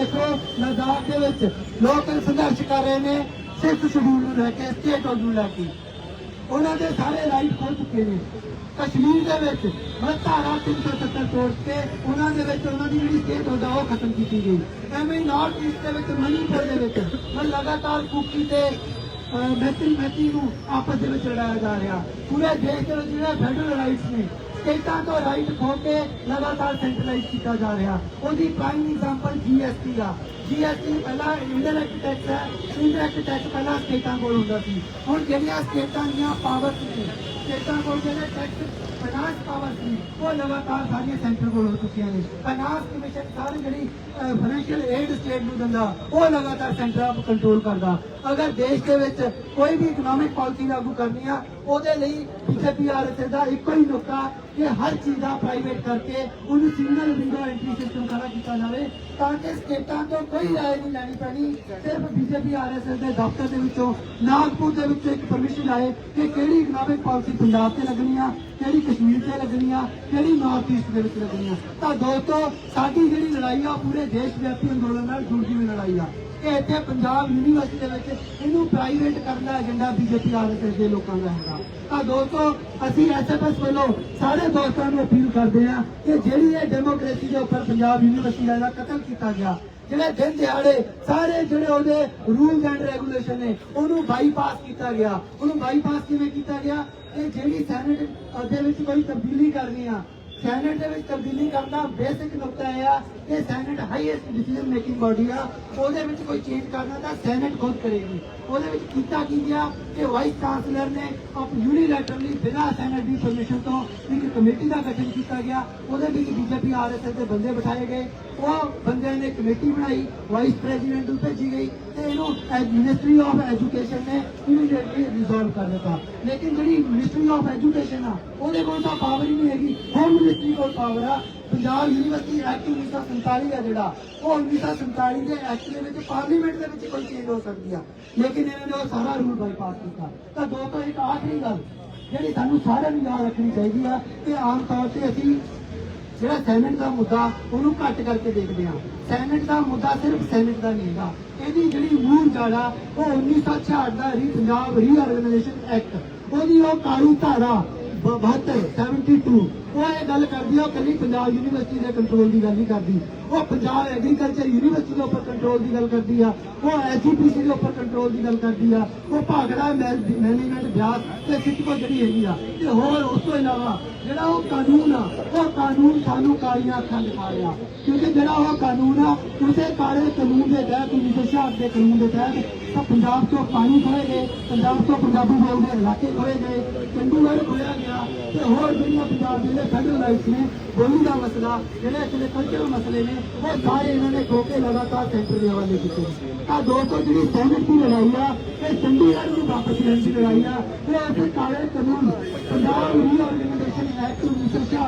ਦੇਖੋ ਲਦਾਖ ਦੇ ਵਿੱਚ ਲੋਕ ਸੰਘਰਸ਼ ਕਰ ਰਹੇ ਨੇ, ਸਿੱਖ ਸ਼ਡਿਊਲ ਨੂੰ ਲੈ ਕੇ ਸਟੇਟ ਨੂੰ ਲੈ ਕੇ। ਉਹਨਾਂ ਦੇ ਸਾਰੇ ਰਾਈਟ ਖੋ ਚੁੱਕੇ ਨੇ। ਕਸ਼ਮੀਰ ਦੇ ਵਿੱਚ ਮੈਂ ਧਾਰਾ 370 ਤੋੜ ਕੇ ਉਹਨਾਂ ਦੇ ਵਿੱਚ ਉਹਨਾਂ ਦੀ ਜਿਹੜੀ ਸਟੇਟ ਹੁੰਦਾ, ਉਹ ਖਤਮ ਕੀਤੀ ਗਈ। ਐਵੇਂ ਹੀ ਨਾਰਥ ਈਸਟ ਦੇ ਵਿੱਚ, ਮਨੀਪੁਰ ਦੇ ਵਿੱਚ ਮੈਂ ਲਗਾਤਾਰ ਕੁਕੀ ਤੇ ਮੈਤੀ ਮੈਤੀ ਨੂੰ ਆਪਸ ਦੇ ਵਿੱਚ ਲੜਾਇਆ ਜਾ ਰਿਹਾ। ਪੂਰੇ ਦੇਸ਼ ਦੇ ਵਿੱਚ ਜਿਹੜੇ ਫੈਡਰਲ ਰਾਈਟਸ ਨੇ ਸਟੇਟਾਂ ਤੋਂ ਰਾਈਟ ਖੋ ਕੇ ਲਗਾਤਾਰ ਸੈਂਟਰਲਾਈਜ਼ ਕੀਤਾ ਜਾ ਰਿਹਾ। ਉਹਦੀ ਪ੍ਰਾਈਮ ਐਗਜ਼ਾਮਪਲ ਜੀਐਸਟੀ ਦਾ। ਜੀਐਸਟੀ ਪਹਿਲਾਂ ਇੰਡਾਇਰੈਕਟ ਟੈਕਸ ਹੈ। ਇੰਡਾਇਰੈਕਟ ਟੈਕਸ ਪਹਿਲਾਂ ਸਟੇਟਾਂ ਕੋਲ ਹੁੰਦਾ ਸੀ। ਹੁਣ ਜਿਹੜੀਆਂ ਸਟੇਟਾਂ ਦੀਆਂ ਪਾਵਰ ਸੀ ਸਟੇਟਾਂ ਕੋਲ ਜਿਹੜੇ ਟੈਕਸ ਫਾਈਨਾਂਸ ਪਾਵਰ ਸੀ ਉਹ ਲਗਾਤਾਰ ਸਾਰੀਆਂ ਸੈਂਟਰ ਕੋਲ ਹੋ ਚੁੱਕੀਆਂ ਨੇ। ਫਾਈਨਾਂਸ ਕਮਿਸ਼ਨ ਸਾਰੀ ਜਿਹੜੀ ਫਾਈਨੈਂਸ਼ੀਅਲ ਏਡ ਸਟੇਟ ਨੂੰ ਦਿੰਦਾ, ਉਹ ਲਗਾਤਾਰ ਸੈਂਟਰ ਆਪ ਕੰਟਰੋਲ ਕਰਦਾ। ਅਗਰ ਦੇਸ਼ ਦੇ ਵਿੱਚ ਕੋਈ ਵੀ ਇਕਨੋਮਿਕ ਪਾਲਿਸੀ ਲਾਗੂ ਕਰਨੀ ਆ, ਉਹਦੇ ਲਈ ਬੀਜੇਪੀ ਦਾ ਇੱਕੋ ਹੀ ਨੁਕਤਾ ਕਿ ਹਰ ਚੀਜ਼ ਦਾ ਪ੍ਰਾਈਵੇਟ ਕਰਕੇ ਉਹਨੂੰ ਸਿੰਗਲ ਵਿੰਡੋ ਐਂਟਰੀ ਸਿਸਟਮ ਖੜਾ ਕੀਤਾ ਜਾਵੇ, ਤਾਂ ਕਿ ਸਟੇਟਾਂ ਤੋਂ ਕੋਈ ਰਾਏ ਨਹੀਂ ਲੈਣੀ ਪੈਣੀ। ਸਿਰਫ ਬੀਜੇਪੀ ਆਰਐਸਐਸ ਦੇ ਦਫ਼ਤਰ ਦੇ ਵਿੱਚੋਂ, ਨਾਗਪੁਰ ਦੇ ਵਿੱਚੋਂ ਇੱਕ ਪਰਮਿਸ਼ਨ ਆਏ ਕਿ ਕਿਹੜੀ ਇਕਨੋਮਿਕ ਪਾਲਿਸੀ ਪੰਜਾਬ ਤੇ ਲੱਗਣੀ ਆ ਕਿਹੜੀ ਕਸ਼ਮੀਰ ਤੇ ਲੱਗਣੀ ਆ ਕਿਹੜੀ ਨਾਰਥ ਈਸਟ ਦੇ ਵਿੱਚ ਲੱਗਣੀ ਆ ਤਾਂ ਦੋਸਤੋ, ਸਾਡੀ ਜਿਹੜੀ ਲੜਾਈ ਆ, ਉਹ ਪੂਰੇ ਦੇਸ਼ ਵਿਆਪੀ ਅੰਦੋਲਨ ਨਾਲ ਜੁੜੀ ਹੋਈ ਲੜਾਈ ਆ। ਕਿ ਇੱਥੇ ਪੰਜਾਬ ਯੂਨੀਵਰਸਿਟੀ ਦੇ ਵਿੱਚ ਇਹਨੂੰ ਪ੍ਰਾਈਵੇਟ ਕਰਨ ਦਾ ਏਜੰਡਾ ਬੀਜੇਪੀ ਆਰਐਸਐਸ ਦੇ ਲੋਕਾਂ ਦਾ ਹੈਗਾ। ਤਾਂ ਦੋਸਤੋ, ਅਸੀਂ ਐਸਐਫਐਸ ਵੱਲੋਂ ਸਾਰੇ ਦੋਸਤਾਂ ਨੂੰ ਅਪੀਲ ਕਰਦੇ ਹਾਂ ਕਿ ਜਿਹੜੀ ਇਹ ਡੈਮੋਕ੍ਰੇਸੀ ਦੇ ਉੱਪਰ ਪੰਜਾਬ ਯੂਨੀਵਰਸਿਟੀ ਦਾ ਕਤਲ ਕੀਤਾ ਗਿਆ, ਜਿਹੜੇ ਦਿਨ ਦਿਹਾੜੇ ਸਾਰੇ ਜਿਹੜੇ ਉਹਦੇ ਰੂਲਸ ਐਂਡ ਰੈਗੂਲੇਸ਼ਨ ਨੇ, ਉਹਨੂੰ ਬਾਈਪਾਸ ਕੀਤਾ ਗਿਆ। ਉਹਨੂੰ ਬਾਈਪਾਸ ਕਿਵੇਂ ਕੀਤਾ ਗਿਆ? ਇਹ ਜਿਹੜੀ ਸੈਨੇਟ ਦੇ ਵਿੱਚ ਕੋਈ ਤਬਦੀਲੀ ਕਰਨੀ ਆ ਸੈਨੇਟ ਦੇ ਵਿੱਚ ਤਬਦੀਲੀ ਕਰਨਾ ਬੇਸਿਕ ਨੁਕਤਾ ਇਹ ਆ ਕਿ senate highest decision making body ਆ, ਉਹਦੇ ਵਿੱਚ ਕੋਈ ਚੇਂਜ ਕਰਨਾ ਤਾਂ ਸੈਨੇਟ ਖੁਦ ਕਰੇਗੀ। ਉਹਦੇ ਵਿੱਚ ਕੀਤਾ ਕੀ ਗਿਆ ਕਿ ਵਾਈਸ ਚਾਂਸਲਰ ਨੇ ਆਪ ਯੂਨੀਲੈਟਰਲੀ ਬਿਨਾਂ ਸੈਨੇਟ ਦੀ ਪਰਮਿਸ਼ਨ ਤੋਂ ਇੱਕ ਕਮੇਟੀ ਦਾ ਗਠਨ ਕੀਤਾ ਗਿਆ। ਉਹਦੇ ਵਿੱਚ ਬੀਜੇਪੀ ਆਰਐਸਐਸ ਦੇ ਬੰਦੇ ਬਿਠਾਏ ਗਏ। ਉਹ ਬੰਦਿਆਂ ਨੇ ਕਮੇਟੀ ਬਣਾਈ ਵਾਈਸ ਪ੍ਰੈਜ਼ੀਡੈਂਟ ਨੂੰ ਭੇਜੀ ਗਈ। ਮਿਨਿਸਟਰੀ ਆਫ ਐਜੂਕੇਸ਼ਨ ਨੇ ਇਮੀਡੀਏਟਲੀ ਰਿਜ਼ੋਲਵ ਕਰ ਦਿੱਤਾ। ਲੇਕਿਨ ਜਿਹੜੀ ਮਿਨਿਸਟਰੀ ਆਫ ਐਜੂਕੇਸ਼ਨ ਆ, ਉਹਦੇ ਕੋਲ ਤਾਂ ਪਾਵਰ ਹੀ ਨਹੀਂ ਹੈਗੀ। ਹੋਮ ਮਿਨਿਸਟਰੀ ਕੋਲ ਪਾਵਰ ਆ। ਪੰਜਾਬ ਯੂਨੀਵਰਸਿਟੀ ਐਕਟ 1947 ਆ ਜਿਹੜਾ, ਉਹ 1947 ਦੇ ਐਕਟ ਦੇ ਵਿੱਚ ਪਾਰਲੀਮੈਂਟ ਦੇ ਵਿੱਚ ਕੋਈ ਚੇਂਜ ਹੋ ਸਕਦੀ ਆ। ਲੇਕਿਨ ਇਹਨਾਂ ਨੇ ਉਹ ਸਾਰਾ ਰੂਲ ਬਾਈਪਾਸ ਕੀਤਾ। ਤਾਂ ਦੋ ਤੋਂ ਇੱਕ ਆਖਰੀ ਗੱਲ, ਜਿਹੜੀ ਸਾਨੂੰ ਸਾਰਿਆਂ ਨੂੰ ਯਾਦ ਰੱਖਣੀ ਚਾਹੀਦੀ ਆ, ਕਿ ਆਮ ਤੌਰ ਤੇ ਅਸੀਂ ਜਿਹੜਾ ਸੈਨੇਟ ਦਾ ਮੁੱਦਾ, ਉਹਨੂੰ ਘੱਟ ਕਰਕੇ ਦੇਖਦੇ ਆ ਸੈਨੇਟ ਦਾ ਮੁੱਦਾ ਸਿਰਫ ਸੈਨੇਟ ਦਾ ਨਹੀਂ ਹੈਗਾ। ਇਹਦੀ ਜਿਹੜੀ ਮੂਲ ਜੜ ਆ, ਉਹ 1966 ਦਾ ਰੀ ਪੰਜਾਬ ਰੀਆਰਗੇਨਾਈਜੇਸ਼ਨ ਐਕਟ। ਉਹਦੀ ਉਹ ਕਾਨੂੰਨ ਧਾਰਾ 72 72 ਉਹ ਇਹ ਗੱਲ ਕਰਦੀ ਆ ਕੱਲੀ ਪੰਜਾਬ ਯੂਨੀਵਰਸਿਟੀ ਦੇ ਕੰਟਰੋਲ ਦੀ ਗੱਲ ਨਹੀਂ ਕਰਦੀ। ਉਹ ਪੰਜਾਬ ਐਗਰੀਕਲਚਰ ਯੂਨੀਵਰਸਿਟੀ ਦੇ ਉੱਪਰ ਕੰਟਰੋਲ ਦੀ ਗੱਲ ਕਰਦੀ ਆ। ਉਹ ਐਸਜੀਪੀਸੀ ਦੇ ਉੱਪਰ ਕੰਟਰੋਲ ਦੀ ਗੱਲ ਕਰਦੀ ਆ। ਉਹ ਭਾਗੜਾ ਮੈਨੇਜਮੈਂਟ ਬਿਆਸ ਤੇ ਸਿੱਟਕੋ ਜਿਹੜੀ ਹੈਗੀ ਆ। ਤੇ ਹੋਰ ਉਸ ਤੋਂ ਇਲਾਵਾ ਜਿਹੜਾ ਉਹ ਕਾਨੂੰਨ ਆ, ਉਹ ਕਾਨੂੰਨ ਸਾਨੂੰ ਕਾਲੀਆਂ ਅੱਖਾਂ ਦਿਖਾ ਰਿਹਾ। ਕਿਉਂਕਿ ਜਿਹੜਾ ਉਹ ਕਾਨੂੰਨ ਆ, ਉਸੇ ਦੇ ਤਹਿਤ 1966 ਦੇ ਕਾਨੂੰਨ ਦੇ ਤਹਿਤ ਤਾਂ ਪੰਜਾਬ ਤੋਂ ਪਾਣੀ ਖੋਏ ਗਏ, ਪੰਜਾਬ ਤੋਂ ਪੰਜਾਬੀ ਬੋਲਦੇ ਇਲਾਕੇ ਖੋਏ ਗਏ, ਚੰਡੀਗੜ੍ਹ ਖੋਇਆ ਗਿਆ, ਤੇ ਹੋਰ ਜਿਹੜੀਆਂ ਪੰਜਾਬ ਦੇ ਫੈਡਰਲ ਰਾਈਟਸ ਨੇ, ਬੋਲੀ ਦਾ ਮਸਲਾ, ਜਿਹੜੇ ਅਸਲੇ ਕਲਚਰਲ ਮਸਲੇ ਨੇ, ਉਹ ਸਾਰੇ ਇਹਨਾਂ ਨੇ ਖੋ ਕੇ ਲਗਾਤਾਰ ਸੈਂਟਰ ਦੇ ਹਵਾਲੇ ਕੀਤੇ ਨੇ। ਤਾਂ ਦੋਸਤੋ, ਜਿਹੜੀ ਸੈਨੇਟ ਦੀ ਲੜਾਈ ਆ, ਇਹ ਚੰਡੀਗੜ੍ਹ ਨੂੰ ਵਾਪਸ ਲੈਣ ਦੀ ਲੜਾਈ ਆ ਇਹ ਅਸੀਂ ਕਾਲੇ ਕਾਨੂੰਨ, ਪੰਜਾਬ ਰੀਆਰਗੇਨਾਈਜੇਸ਼ਨ ਐਕਟ 1966